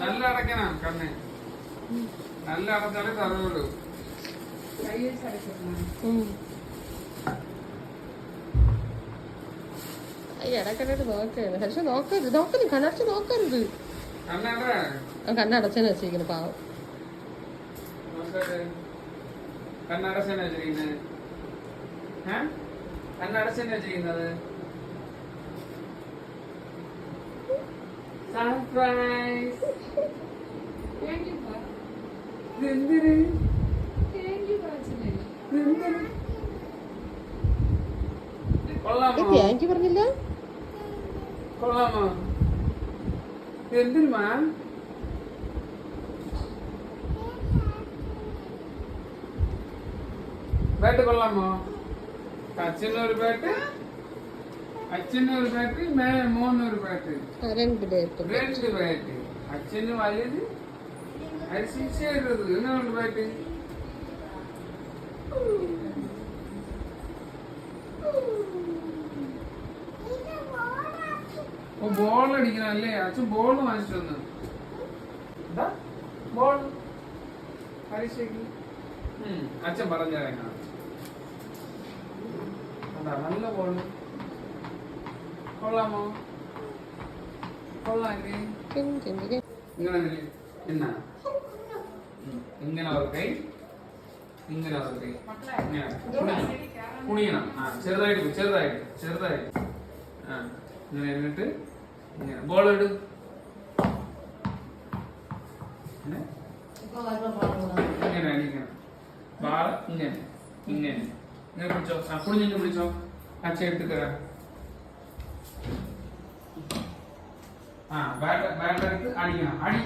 നല്ല അടക്കണം കണ്ണ്. നല്ല അടച്ചാലേ ഉം. ഇടക്കിടയിട്ട് നോക്കരുത്. കണ്ണടച്ച് വെച്ചിരിക്കുന്നു പാവം. കണ്ണടച്ചെന്നാ കണ്ണടച്ചെന്നാ സർപ്രൈസ് താങ്ക് യു പാ എന്തിന് താങ്ക് യു പറഞ്ഞില്ല. കൊള്ളാമോ? എന്തിന് മാം? ബാറ്റ് കൊള്ളാമോ? കച്ചിന് ഒരു ബാറ്റ്. അച്ഛന് ഒരു ബാറ്റ് മോന് ഒരു ബാറ്റ് രണ്ട് ബാറ്റ് അച്ഛന് വലുത് എങ്ങനെയുണ്ട് ബാറ്റ് ഓ ബോൾ അടിക്കണം അല്ലേ? അച്ഛൻ ബോൾ വാങ്ങിച്ചു തന്നു. ബോൾ പരീക്ഷയ്ക്ക്. അച്ഛൻ അതാ നല്ല ബോൾ കൊള്ളാമോ? കൊള്ളാല്ലേ. ഇങ്ങനെ. എന്നാ? ഇങ്ങനെ ഒരു കൈ ഇങ്ങനെ ഒരു കൈ. ഇങ്ങനെ. കുനിയണം. കുനിയണം ആ ചെറുതായിട്ട് ചെറുതായിട്ട് ചെറുതായിട്ട്. ആ ഇങ്ങനെ എന്നിട്ട് ഇങ്ങനെ. ബോൾ ഇട്. ഇങ്ങനെ. ഇങ്ങനെ ബാൾ ഇങ്ങനെ ഇങ്ങനെ. ഇങ്ങനെ പിടിച്ചോ ആ കുണിഞ്ഞിട്ട് പിടിച്ചോ അച്ഛ എടുത്ത് തരാം ആ ബാറ്റ് ബാറ്റ് എടുത്ത് അടിക്കണം അടി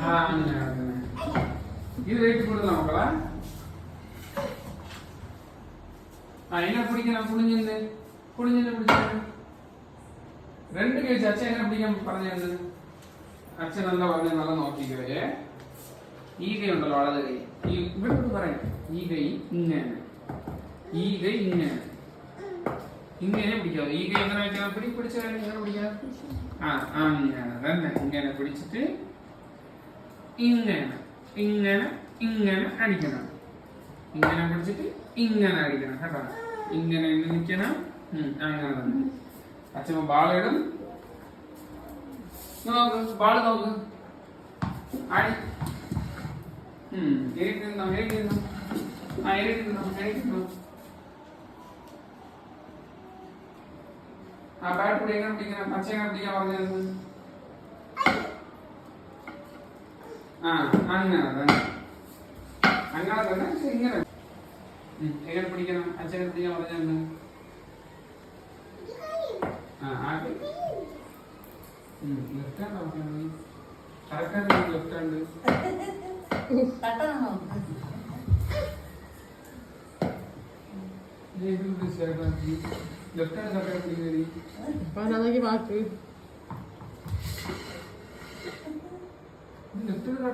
ആ അങ്ങനെ അങ്ങനെ ഇത് വെയിറ്റ് കൂടുതലാ മക്കളാ ആ എങ്ങനെ പിടിക്കണം കുടിഞ്ഞിന്ന് കുടിഞ്ഞിന്ന് പിടിച്ചു രണ്ട് കേസ് അച്ഛൻ എങ്ങനെ പിടിക്കാൻ പറഞ്ഞത് അച്ഛൻ എന്താ പറഞ്ഞത് നല്ല നോക്കിക്കേ ഈ കൈ ഉണ്ടല്ലോ വലത് കൈ ഈ ഇവിടെ കൊണ്ട് പറയാം ഈ കൈ ഇങ്ങനെ ഈ കൈ ഇങ്ങനെ ഇങ്ങനെ പിടിക്കാം. ഈ കൈ എങ്ങനെ വെച്ചാൽ പിടി പിടിച്ച ഇങ്ങനെ പിടിക്കാം. ആ അങ്ങനെ. തന്നെ ഇങ്ങനെ പിടിച്ചിട്ട് ഇങ്ങനെ ഇങ്ങനെ ഇങ്ങനെ അടിക്കണം. ഇങ്ങനെ പിടിച്ചിട്ട് ഇങ്ങനെ അടിക്കണം കേട്ടോ. ഇങ്ങനെ നിൽക്കണം. അങ്ങനെ തന്നെ. അച്ഛൻ ബാളിടും നോക്ക് ബാൾ നോക്ക്. അടി. എഴുതി നിന്നോ. ആ, എഴുതി നിന്നോ, ആ ബാറ്റ് കൂടി എങ്ങനെ പിടിക്കണം പച്ച എങ്ങനെ പിടിക്കാൻ പറഞ്ഞത്? ആ അങ്ങനെ തന്നെ അങ്ങനെ തന്നെ ഇങ്ങനെ. എങ്ങനെ പിടിക്കണം അച്ഛനെ പിടിക്കാൻ പറഞ്ഞത് ആ ആദ്യം. Left hand left hand left hand correct പിടിക്കുന്നതി അപ്പൊ അതാക്കി വാക്ക് ലെഫ്റ്റ് ഹാൻഡ്